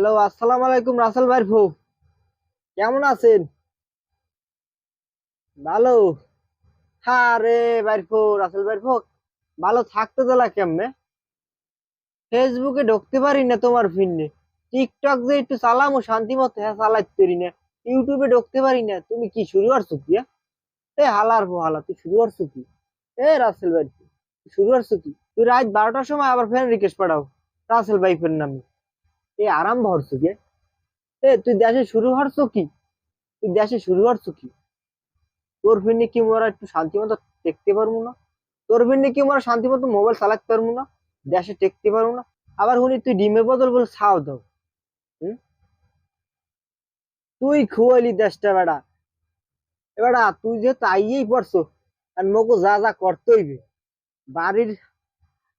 Hello, আসসালামু আলাইকুম রাসেল ভাই ফু কেমন আছেন? ভালো। হ্যাঁ রে বাইরফু রাসেল বাইরফু ভালো থাকতে তোলা কেমনে? ফেসবুকে ঢুকতে পারি না তোমার ফিনে টিকটক যে একটু চালামো, শান্তি মতো হ্যাঁ চালাইতে পারি না। ইউটিউবে ঢুকতে পারি না। তুমি কি শুরু করছ কি হ্যাঁ? এ হালার পো হালা তুই শুরু করছ কি? এ রাসেল ভাই শুরু করছ কি? তুই রাত বারোটার সময় আবার ফ্রেন্ড রিকোয়েস্ট পাঠাও। রাসেল ভাইফের নামে। এ আরাম ভরছো কে এ, তুই দেশে শুরু হরছো কি? তুই দেশে শুরু হরছো কি? তোর ফিরনি কি মোরা একটু শান্তি মতো দেখতে পারব না? তোর ফিরনি কি মোরা শান্তি মতো মোবাইল চালাতে পারব না? দেশে টেকতে পারব না? আবার শুনি তুই ডিমের বদল বলে ছাও দাও। তুই খুয়াইলি দেশটা বেড়া। এবারা তুই যেহেতু আইয়েই পড়ছো, আর মোকে যা যা করতে হইবে, বাড়ির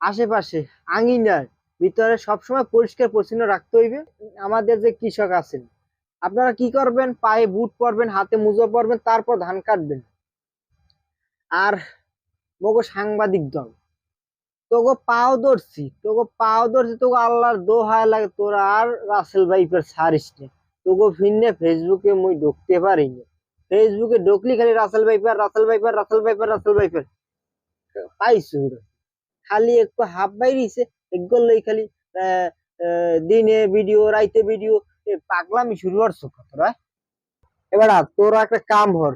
আশেপাশে আঙিনার ভিতরে সবসময় পরিষ্কার পরিচ্ছন্ন রাখতে হইবে। আমাদের যে কৃষক আছেন, আপনারা কি করবেন? পায়ে বুট পরবেন, হাতে মুজো পরবেন, তারপর ধান কাটবেন। আর মগো সাংবাদিক দল, তোগো পাও ধরছি, তোগো পাও ধরছি, তোগো আল্লাহর দোহায় লাগে, তোরা আর রাসেল ভাইপের ছাড়িস নে। তোগো ফিরনে ফেসবুকে মুই ঢুকতে পারি না ফেসবুকে ঢুকলি খালি Russell viper Russell viper Russell viper Russell viper. পাইছো খালি একটু হাফ বাইরিছে। এগুলোই খালি দিনে ভিডিও রাইতে ভিডিও পাগলামি শুরু করছ তোরা এবার তোরা একটা কাম হর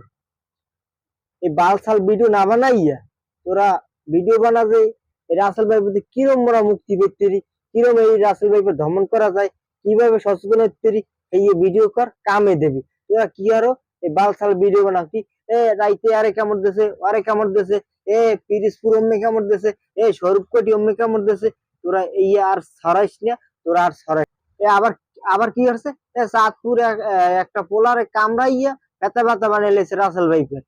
এই বালসাল ভিডিও না বানাইয়া তোরা ভিডিও বানাবে এই রাসেল ভাই প্রতি কিরম মোরা মুক্তি পেতে কিরম এই রাসেল ভাইকে দমন করা যায়, কীভাবে সচেতন হতে এই ভিডিও কর, কামে দেবে। তোরা কি আরও এই বালসাল ভিডিও বানাও কি? এ, রাইতে আরে কামড় দেছে, আরে কামড় দেছে, এ, পিরিসপুর অম্মে কামড় দেছে, এ স্বরূপ কোটি অম্মে কামড় দেছে তোরা এই আর সরাইস না, তোরা আর সরাই আবার আবার কি হচ্ছে? চাঁদপুর একটা পোলারে কামড়াইয়া ব্যথা ব্যথা বানিয়ে লেছে রাসেল ভাইপের।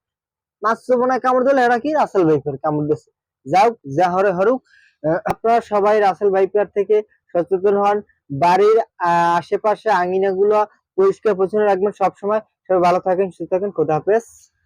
মাছ বোনায় কামড় দিলে এরা কি রাসেল ভাইপের কামড় দিচ্ছে যাও, যা হরে হরুক। আপনারা সবাই রাসেল ভাইপার থেকে সচেতন হন। বাড়ির আশেপাশে আঙিনা গুলো পরিষ্কার পরিচ্ছন্ন রাখবেন সবসময়। সবাই ভালো থাকেন, সুস্থ থাকেন। খোদা হাফেজ।